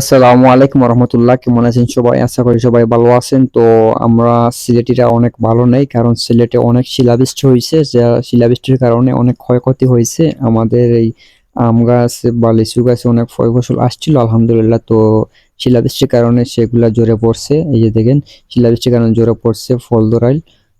আসসালামু আলাইকুম রহমতুল্লাহ, কেমন আছেন সবাই? আশা করি সবাই ভালো আছেন। তো আমরা সিলেটিরা অনেক ভালো নেই, কারণ সিলেটে অনেক শিলাবৃষ্টি হয়েছে যা শিলাবৃষ্টির কারণে অনেক ক্ষয়ক্ষতি হয়েছে আমাদের এই আম গাছ বা লিচু গাছে অনেক ফল ফসল আসছিল, আলহামদুলিল্লাহ। তো শিলাবৃষ্টির কারণে সেগুলা ঝরে পড়ছে, এই যে দেখেন, শিলাবৃষ্টির কারণে ঝরে পড়ছে ফল ধরাইল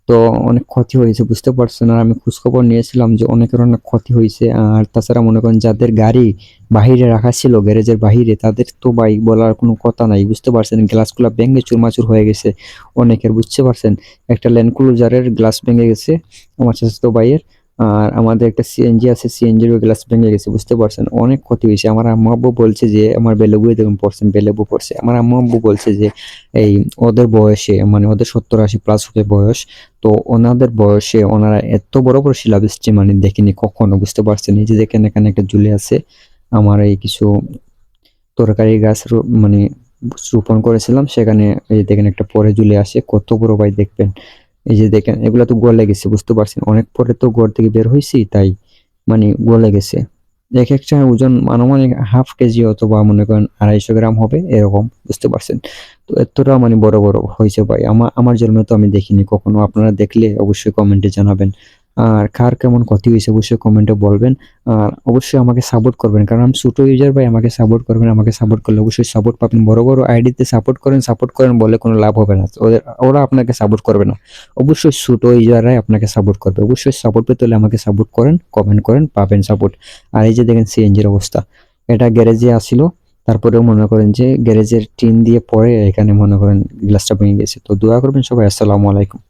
তো অনেক ক্ষতি হয়েছে, বুঝতে পারছেন আর আমি খোঁজখবর নিয়েছিলাম যে অনেকের অনেক ক্ষতি হয়েছে। আর তাছাড়া মনে করেন যাদের গাড়ি বাহিরে রাখা ছিল, গ্যারেজের বাহিরে, তাদের তো বাইক বলার কোনো কথা নাই, বুঝতে পারছেন? গ্লাসগুলো ভেঙে চুরমাচুর হয়ে গেছে অনেকের, বুঝতে পারছেন? একটা ল্যান্ড ক্লোজারের গ্লাস ভেঙে গেছে, আমার চাচাতো ভাইয়ের। আর আমাদের একটা সিএনজি আছে সিএনজির গ্লাস ভেঙে গেছে, বুঝতে পারছেন? অনেক ক্ষতি হয়েছে। আমার আম্মু আব্বু বলছে যে, আমার বেলেবুই দেখুন পড়ছেন বেলেবু পড়ছে। আমার আম্মু আব্বু বলছে যে, এই ওদের বয়সে মানে ওদের সত্তর আশি প্লাস হবে বয়স, তো ওনাদের বয়সে ওনারা এত বড় বড় শিলাবৃষ্টি মানে দেখিনি কখনো, বুঝতে পারছেন? এই দেখেন, এখানে একটা ঝুলে আছে। আমার এই কিছু তরকারি গাছ মানে রোপণ করেছিলাম, সেখানে এই দেখেন একটা পরে ঝুলে আসে। কত বড় ভাই দেখবেন। এই যে দেখেন, এগুলো তো গলে লেগেছে বুঝতে পারছেন? অনেক পরে তো ঘর থেকে বের হয়েছি তাই মানে গলে গেছে। এক একটা ওজন আনুমানিক হাফ কেজি অথবা মনে করেন আড়াইশো গ্রাম হবে, এরকম, বুঝতে পারছেন? তো এতটা মানে বড় বড় হয়েছে ভাই। আমার আমার জন্মে তো আমি দেখিনি, কখনো। আপনারা দেখলে অবশ্যই কমেন্টে জানাবেন। আর কার কেমন ক্ষতি হয়েছে অবশ্যই কমেন্টে বলবেন। আর অবশ্যই আমাকে সাপোর্ট করবেন, কারণ আমি ছোট ইউজার ভাই, আমাকে সাপোর্ট করবেন, আমাকে সাপোর্ট করলে অবশ্যই সাপোর্ট পাবেন। বড় বড় আইডিতে সাপোর্ট করেন সাপোর্ট করেন বলে কোনো লাভ হবে না। ওদের, ওরা আপনাকে সাপোর্ট করবে না। অবশ্যই ছোট ইউজাররাই আপনাকে সাপোর্ট করবে। অবশ্যই সাপোর্ট পেতে হলে আমাকে সাপোর্ট করেন কমেন্ট করেন, পাবেন সাপোর্ট আর এই যে দেখেন সিএনজির অবস্থা, এটা গ্যারেজে আসিল, তারপরেও মনে করেন যে গ্যারেজের টিন দিয়ে পরে এখানে মনে করেন গ্লাসটা ভেঙে গেছে। তো দোয়া করবেন সবাই, আসসালামু আলাইকুম।